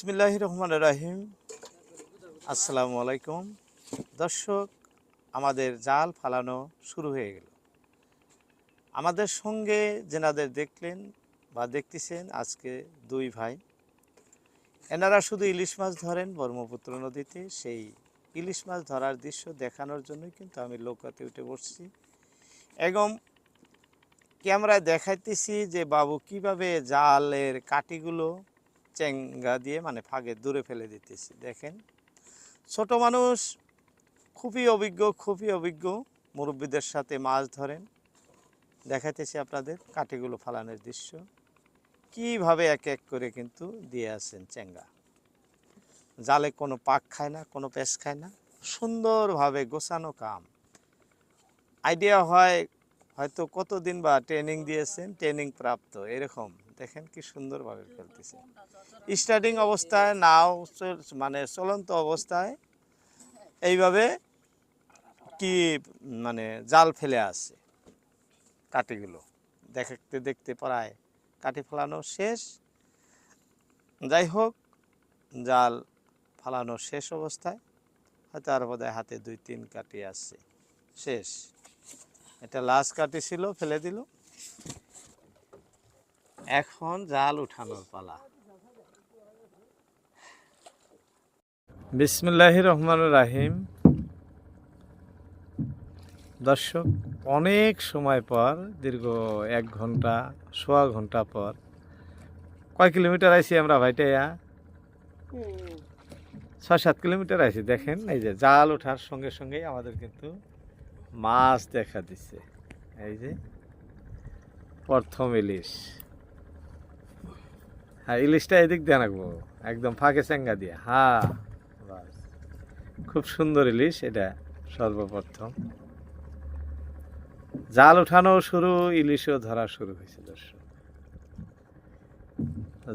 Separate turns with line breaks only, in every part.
বিসমিল্লাহ রহমান রাহিম। আসসালামু আলাইকুম। দর্শক, আমাদের জাল ফালানো শুরু হয়ে গেল। আমাদের সঙ্গে যেনাদের দেখলেন বা দেখতেছেন আজকে দুই ভাই। এনারা শুধু ইলিশ মাছ ধরেন, ব্রহ্মপুত্র নদীতে। সেই ইলিশ মাছ ধরার দৃশ্য দেখানোর জন্যই কিন্তু আমি নৌকাতে উঠে বসছি। এবং ক্যামেরায় দেখাইতেছি যে বাবু কীভাবে জালের কাঠিগুলো চেঙ্গা দিয়ে মানে ফাঁকে দূরে ফেলে দিতেছি, দেখেন। ছোট মানুষ, খুবই অভিজ্ঞ খুবই অভিজ্ঞ মুরব্বীদের সাথে মাছ ধরেন। দেখাইতেছি আপনাদের কাঠিগুলো ফালানোর দৃশ্য। কীভাবে এক এক করে কিন্তু দিয়ে আসেন চেঙ্গা জালে কোনো পাক খায় না, কোনো পেশ খায় না। সুন্দরভাবে গোছানো কাম। আইডিয়া হয় হয়তো কতদিন বা ট্রেনিং দিয়েছেন, ট্রেনিং প্রাপ্ত, এরকম। দেখেন কি সুন্দরভাবে ফেলতেছে। স্টার্টিং অবস্থায় নাও মানে চলন্ত অবস্থায় এইভাবে কি মানে জাল ফেলে আসে কাঠিগুলো। দেখতে দেখতে প্রায় কাঠি ফেলানো শেষ। যাই হোক, জাল ফালানো শেষ অবস্থায়। হয়তো আর বোধহয় হাতে দুই, তিন কাঠি আসছে শেষ। এটা লাস্ট কাঠি ছিল, ফেলে দিল। এখন জাল উঠানোর পালা। বিসমিল্লাহ রহমান রাহিম। দর্শক অনেক সময় পর দীর্ঘ এক ঘণ্টা সোয়া ঘণ্টা পর কয় কিলোমিটার আইছি আমরা ভাইটাইয়া? ছয় সাত কিলোমিটার আইছি দেখেন এই যে জাল ওঠার সঙ্গে সঙ্গেই আমাদের কিন্তু মাছ দেখা দিচ্ছে এই যে প্রথম ইলিশ। হ্যাঁ ইলিশটা এদিক দিয়ে রাখব একদম ফাঁকে চেঙ্গা দিয়ে। হা খুব সুন্দর ইলিশ, এটা সর্বপ্রথম। জাল উঠানো শুরু, ইলিশও ধরা শুরু হয়েছে দর্শক।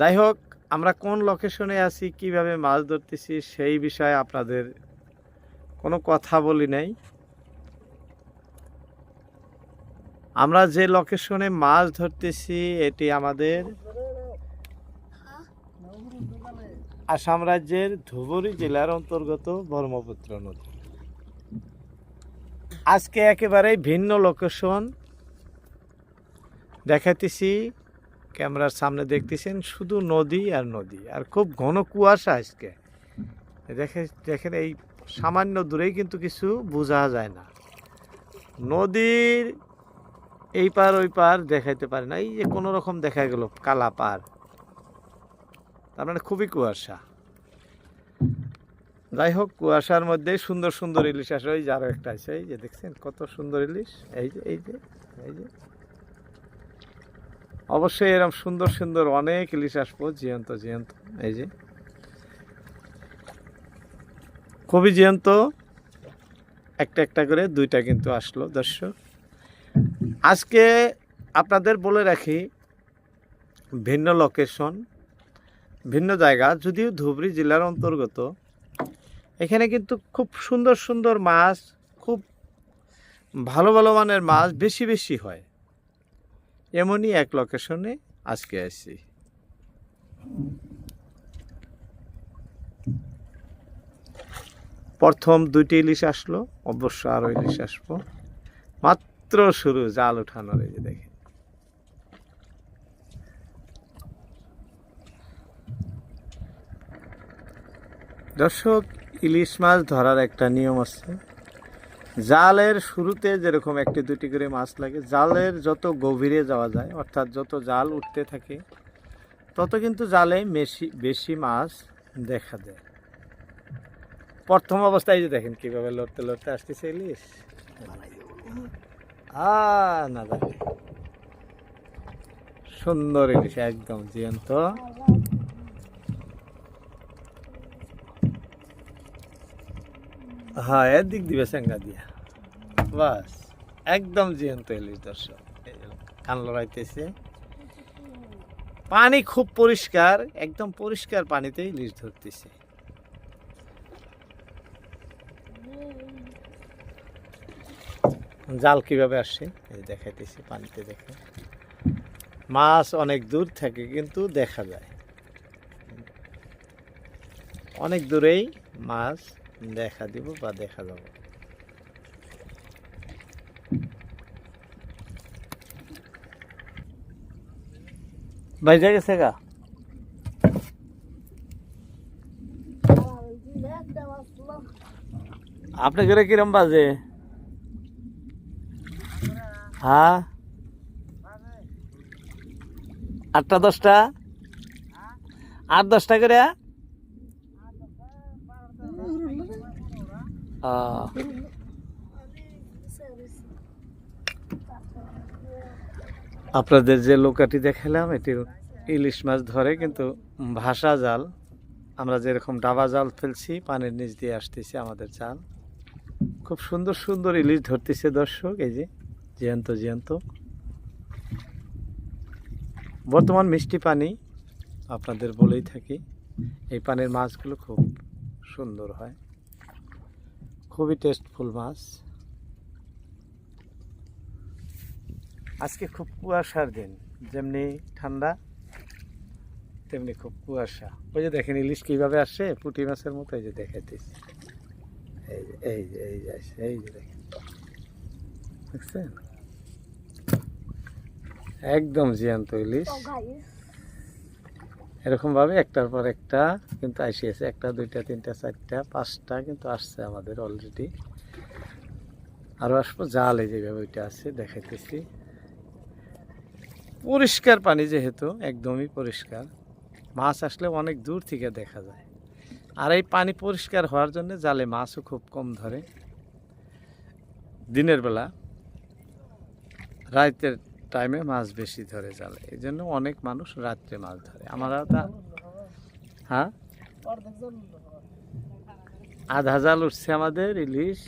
যাই হোক, আমরা কোন লোকেশনে আছি, কীভাবে মাছ ধরতেছি, সেই বিষয়ে আপনাদের কোনো কথা বলি নাই। আমরা যে লোকেশনে মাছ ধরতেছি, এটি আমাদের আসাম রাজ্যের ধুবরী জেলার অন্তর্গত ব্রহ্মপুত্র নদী। আজকে একেবারে ভিন্ন লোকেশন দেখাইতেছি, ক্যামেরার সামনে দেখতেছেন শুধু নদী আর নদী, আর খুব ঘন কুয়াশা আজকে। দেখে দেখেন এই সামান্য দূরেই কিন্তু কিছু বোঝা যায় না। নদীর এই পার ওই পার দেখাইতে পারে না। এই যে কোনো রকম দেখা গেল, কালা পার। তার মানে খুবই কুয়াশা। যাই হোক, কুয়াশার মধ্যে সুন্দর সুন্দর ইলিশ আসে। ওই যে একটা আছে, এই যে দেখছেন কত সুন্দর ইলিশ? এই যে এই যে এই যে। অবশ্যই এরকম সুন্দর সুন্দর অনেক ইলিশ আসব জিয়ন্ত জিয়ন্ত এই যে। খুবই জিয়ন্ত একটা একটা করে, দুইটা কিন্তু আসলো, দর্শক। আজকে আপনাদের বলে রাখি, ভিন্ন লোকেশন ভিন্ন জায়গা, যদিও ধুবড়ী জেলার অন্তর্গত। এখানে কিন্তু খুব সুন্দর সুন্দর মাছ, খুব ভালো ভালো মানের মাছ বেশি বেশি হয়। এমনই এক লোকেশনে আজকে আসছি। প্রথম দুইটি ইলিশ আসলো, অবশ্য আরও ইলিশ আসব। মাত্র শুরু, জাল উঠানোর এই যে দেখেন। দর্শক, ইলিশ মাছ ধরার একটা নিয়ম আছে। জালের শুরুতে যেরকম একটি দুটি করে মাছ লাগে, জালের যত গভীরে যাওয়া যায়, অর্থাৎ যত জাল উঠতে থাকে, তত কিন্তু জালে বেশি বেশি মাছ দেখা যায় প্রথম অবস্থায় যে দেখেন কীভাবে লড়তে লড়তে আসতেছে ইলিশ। আ সুন্দর ইলিশ, একদম জীবন্ত। হ্যাঁ এর দিক দিবে দিয়া। বাস, একদম জিয়ন্ত ইলিশ দর্শক। কান লড়াইতেছে। পানি খুব পরিষ্কার, একদম পরিষ্কার পানিতে ইলিশ ধরতেছে। জাল কীভাবে এই দেখাইতেছি পানিতে দেখে। মাছ অনেক দূর থেকে কিন্তু দেখা যায়। অনেক দূরেই মাছ দেখা দিব বা দেখা যাব। বাইরে গেছে গা। আপনি ঘরে কিরম বাজে? হ্যাঁ? আটটা, দশটা? আট, দশটা করে? আপনাদের যে লোকাটি দেখালাম, এটি ইলিশ মাছ ধরে, কিন্তু ভাষা জাল। আমরা যেরকম ডাবা জাল ফেলছি, পানির নিচ দিয়ে আসতেছি আমাদের জাল। খুব সুন্দর সুন্দর ইলিশ ধরতেছে দর্শক, এই যে জিয়ন্ত জিয়ন্ত বর্তমান মিষ্টি পানি, আপনাদের বলেই থাকি, এই পানির মাছগুলো খুব সুন্দর হয়। খুবই টেস্টফুল মাছ। আজকে খুব কুয়াশার দিন, যেমনি ঠান্ডা, তেমনি খুব কুয়াশা। ওই যে দেখেন ইলিশ কীভাবে আসে? পুঁটি মাছের মতো, এই যে দেখাইতেছি। এই যে এই যে এই যে এই যে দেখেন। দেখছেন? একদম জিয়ান্ত ইলিশ। এরকম ভাবে একটার পর একটা কিন্তু আসিয়েছে একটা, দুইটা, তিনটা, চারটা, পাঁচটা কিন্তু আসছে আমাদের অলরেডি আরও আসব, জাল এই যেভাবে ওইটা আছে, দেখাইতেছি। পরিষ্কার পানি যেহেতু, একদমই পরিষ্কার। মাছ আসলে অনেক দূর থেকে দেখা যায়। আর এই পানি পরিষ্কার হওয়ার জন্য জালে মাছও খুব কম ধরে। দিনের বেলা রাতের টাইমে মাছ বেশি ধরে জালে। এই জন্য অনেক মানুষ রাত্রে মাছ ধরে। আমরা তা হ্যাঁ? আধা জাল উঠছে আমাদের ইলিশ,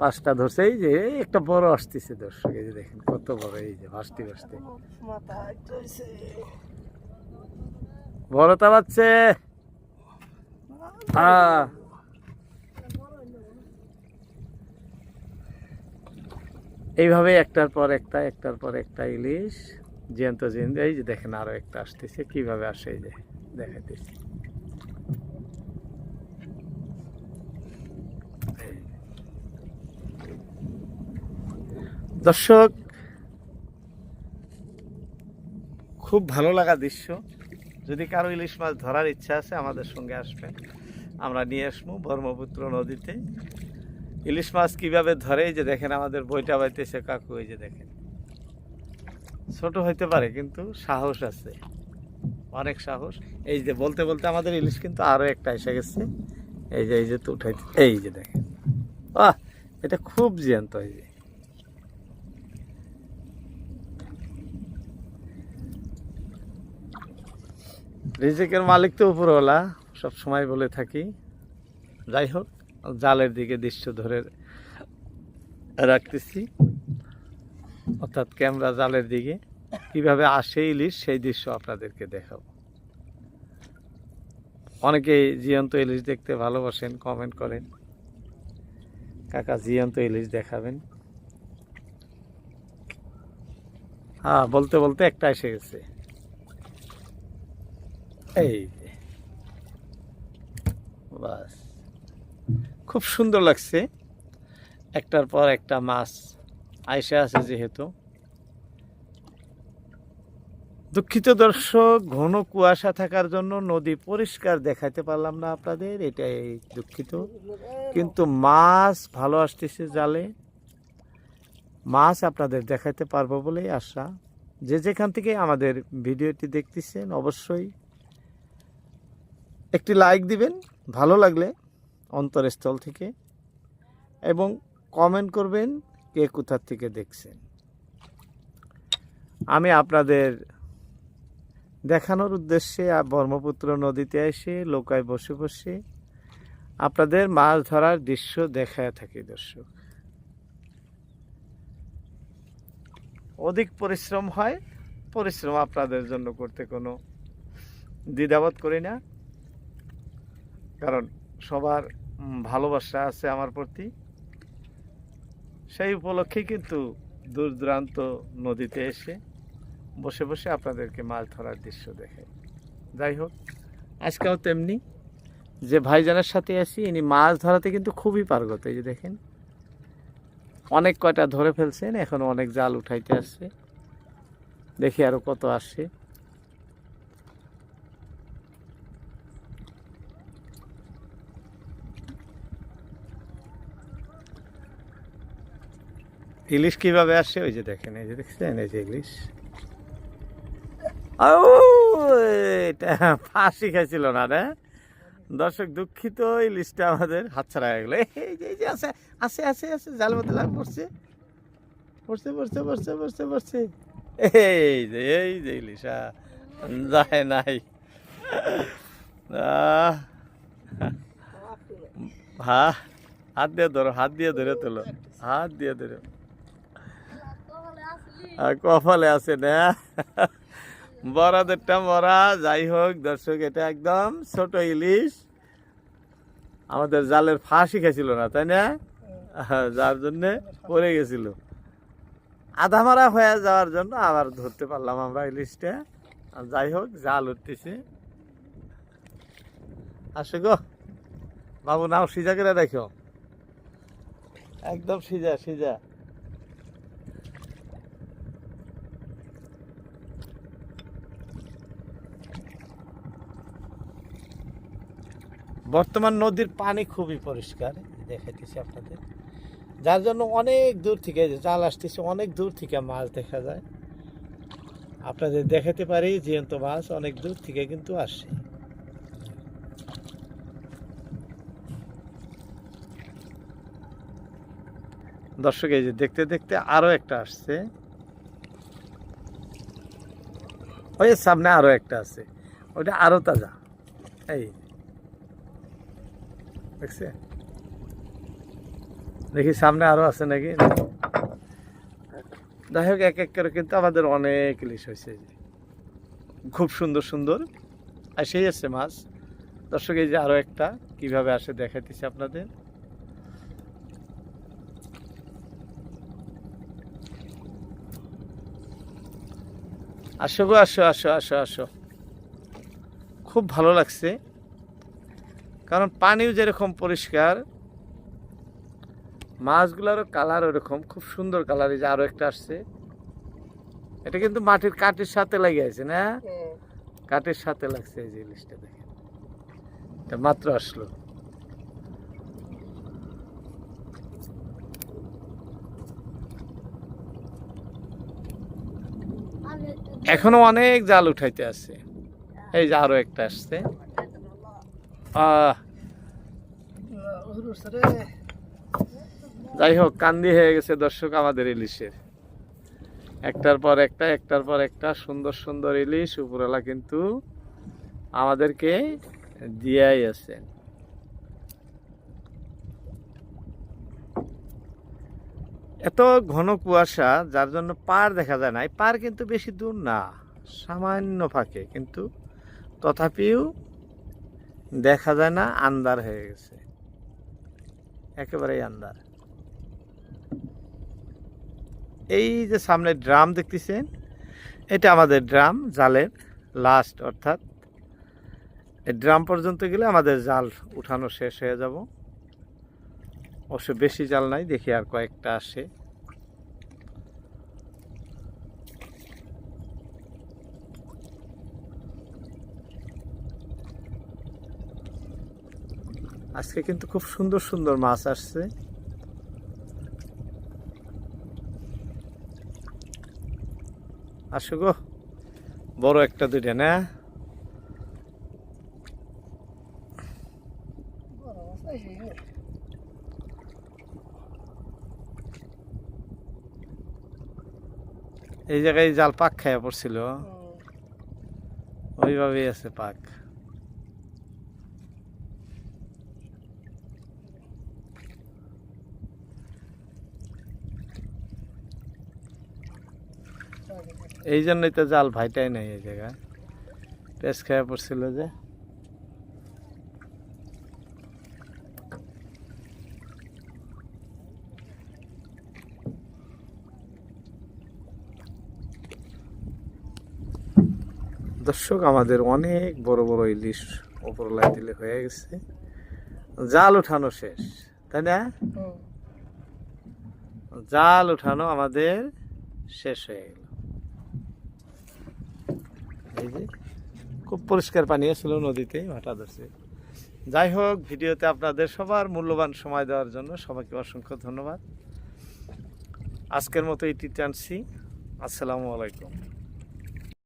পাঁচটা ধরছে। এই যে একটা বড় আসতেছে দর্শক, এই যে দেখেন কত বড়, এই যে ভাসতে ভাসতে। বড় তা পাচ্ছে হ্যাঁ। এইভাবে একটার পর একটা, একটার পর একটা ইলিশ, জ্যান্ত জ্যান্ত এই যে দেখেন আরও একটা আসতেছে, কীভাবে আসে এই যে দেখাইতেছি। দর্শক, খুব ভালো লাগা দৃশ্য। যদি কারও ইলিশ মাছ ধরার ইচ্ছা আছে, আমাদের সঙ্গে আসবেন। আমরা নিয়ে আসব ব্রহ্মপুত্র নদীতে। ইলিশ মাছ কীভাবে ধরে? যে দেখেন আমাদের বইটা বাইতেছে কাকু, এই যে দেখেন। ছোট হইতে পারে, কিন্তু সাহস আছে। অনেক সাহস। এই যে বলতে বলতে আমাদের ইলিশ কিন্তু আরও একটা এসে গেছে। এই যে এই যে তো উঠাই এই যে দেখেন। বাহ, এটা খুব জ্যান্ত এই যে। রিজিকের মালিক তো উপরওয়ালা, সব সময় বলে থাকি। যাই হোক। জালের দিকে দৃশ্য ধরে রাখতেছি। অর্থাৎ ক্যামেরা জালের দিকে। কীভাবে আসে ইলিশ, সেই দৃশ্য আপনাদেরকে দেখাবো। অনেকে জিয়ন্ত ইলিশ দেখতে ভালোবাসেন কমেন্ট করেন। কাকা জিয়ন্ত ইলিশ দেখাবেন। হ্যাঁ বলতে বলতে একটা এসে গেছে। এই। বাস। খুব সুন্দর লাগছে। একটার পর একটা মাছ আইসা আছে যেহেতু। দুঃখিত দর্শক, ঘন কুয়াশা থাকার জন্য নদী পরিষ্কার দেখাতে পারলাম না আপনাদের, এটাই দুঃখিত। কিন্তু মাছ ভালো আসতেছে জালে। মাছ আপনাদের দেখাতে পারব বলেই আশা। যে যেখান থেকে আমাদের ভিডিওটি দেখতেছেন, অবশ্যই একটি লাইক দিবেন, ভালো লাগলে অন্তরস্থল থেকে এবং কমেন্ট করবেন কে কোথার থেকে দেখছেন। আমি আপনাদের দেখানোর উদ্দেশ্যে ব্রহ্মপুত্র নদীতে এসে নৌকায় বসে বসে আপনাদের মাছ ধরার দৃশ্য দেখায় থাকি দর্শক। অধিক পরিশ্রম হয়, পরিশ্রম আপনাদের জন্য করতে কোনো দ্বিধাবোধ করি না। কারণ সবার ভালোবাসা আছে আমার প্রতি। সেই উপলক্ষে কিন্তু দূর দূরান্ত নদীতে এসে বসে বসে আপনাদেরকে মাছ ধরার দৃশ্য দেখে। যাই হোক, আজকেও তেমনি যে ভাইজানের সাথে আছি, ইনি মাছ ধরাতে কিন্তু খুবই পারগত, এই যে দেখেন। অনেক কয়টা ধরে ফেলছেন, এখন অনেক জাল উঠাইতে আসছে। দেখি আরও কত আসছে ইলিশ কীভাবে আসছে ওই যে দেখেন, এই যে দেখছেন? এই যে ইলিশ। এটা ফাঁসি খাইছিল না রে দর্শক দুঃখিত, ইলিশটা আমাদের হাতছাড়া হয়ে গেলো। এই যে আছে আছে আছে আছে, জাল লাগ, পড়ছে। পড়ছে পড়ছে পড়ছে পড়ছে পড়ছে। এই যে এই যে ইলিশ যায় নাই। হ্যাঁ হাত দিয়ে ধরো, হাত দিয়ে ধরে তোলো, হাত দিয়ে ধরো। কপালে আছে না? বড়াদেরটা মরা, যাই হোক, দর্শক, এটা একদম ছোট ইলিশ। আমাদের জালের ফাঁসি খেয়েছিল না, তাই না? যার জন্যে পড়ে গেছিল। আধা মারা হয়ে যাওয়ার জন্য আবার ধরতে পারলাম আমরা ইলিশটা। যাই হোক, জাল উঠতেছে। আসো গো। বাবু, নাও সিজা করে দেখো। একদম সিজা সিজা। বর্তমান নদীর পানি খুবই পরিষ্কার, দেখাইতেছি আপনাদের। যার জন্য অনেক দূর থেকে জাল আসতেছে, অনেক দূর থেকে মাছ দেখা যায়। আপনাদের দেখাতে পারি জিয়ন্ত মাছ অনেক দূর থেকে কিন্তু আসে। দর্শক, এই যে দেখতে দেখতে আরও একটা আসছে। ওই সামনে আরও একটা আছে ওটা আরও তাজা। এই দেখছে? দেখি সামনে আরও আছে নাকি? যাই হোক, এক এক করে কিন্তু আমাদের অনেক ইলিশ হয়েছে খুব সুন্দর সুন্দর। আর সেই মাছ। দর্শক, এই যে আরও একটা, কীভাবে আসে দেখাইতেছি আপনাদের। আসো গো, আসো আসো আসো আসো। খুব ভালো লাগছে। কারণ পানিও যেরকম পরিষ্কার মাছগুলোরও কালার ওরকম খুব সুন্দর কালার এই যে আরও একটা আসছে। এটা কিন্তু মাটির কাঠের সাথে লেগে আছে না? কাঠের সাথে লাগছে এই জিনিসটা দেখেন। এটা মাত্র আসলো। এখনও অনেক জাল উঠাইতে আছে। এই যে আরও একটা আসছে। যাই হোক কান্দি হয়ে গেছে দর্শক আমাদের ইলিশের। একটার পর একটা, একটার পর একটা, সুন্দর সুন্দর ইলিশ, উপরওয়ালা কিন্তু আমাদেরকে দিয়াই আছে। এত ঘন কুয়াশা, যার জন্য পার দেখা যায় না। পার কিন্তু বেশি দূর না, সামান্য ফাঁকে, কিন্তু তথাপিও দেখা যায় না আন্দার হয়ে গেছে। একেবারেই আন্দার এই যে সামনে ড্রাম দেখতেছেন, এটা আমাদের ড্রাম, জালের লাস্ট অর্থাৎ ড্রাম পর্যন্ত গেলে আমাদের জাল উঠানো শেষ হয়ে যাব। অবশ্য বেশি জাল নাই, দেখি আর কয়েকটা আসে। আজকে কিন্তু খুব সুন্দর সুন্দর মাছ আসছে। আসো গো বড় একটা দুইটা না? এই জায়গায় জাল পাক খাইয়া পড়ছিল। ওইভাবেই আছে পাক। এই জন্যই তো জাল ভাইটাই নাই এই জায়গায়। পেস খাইয়া পড়ছিল যে। দর্শক আমাদের অনেক বড় বড় ইলিশ উপর লাই দিলে হয়ে গেছে। জাল উঠানো শেষ তাই না? জাল উঠানো আমাদের শেষ হয়ে গেল এই যে খুব পরিষ্কার পানি ছিল নদীতে ভাটা ধরছে। যাই হোক, ভিডিওতে আপনাদের সবার মূল্যবান সময় দেওয়ার জন্য সবাইকে অসংখ্য ধন্যবাদ। আজকের মতো এটি টানছি আসসালামু আলাইকুম।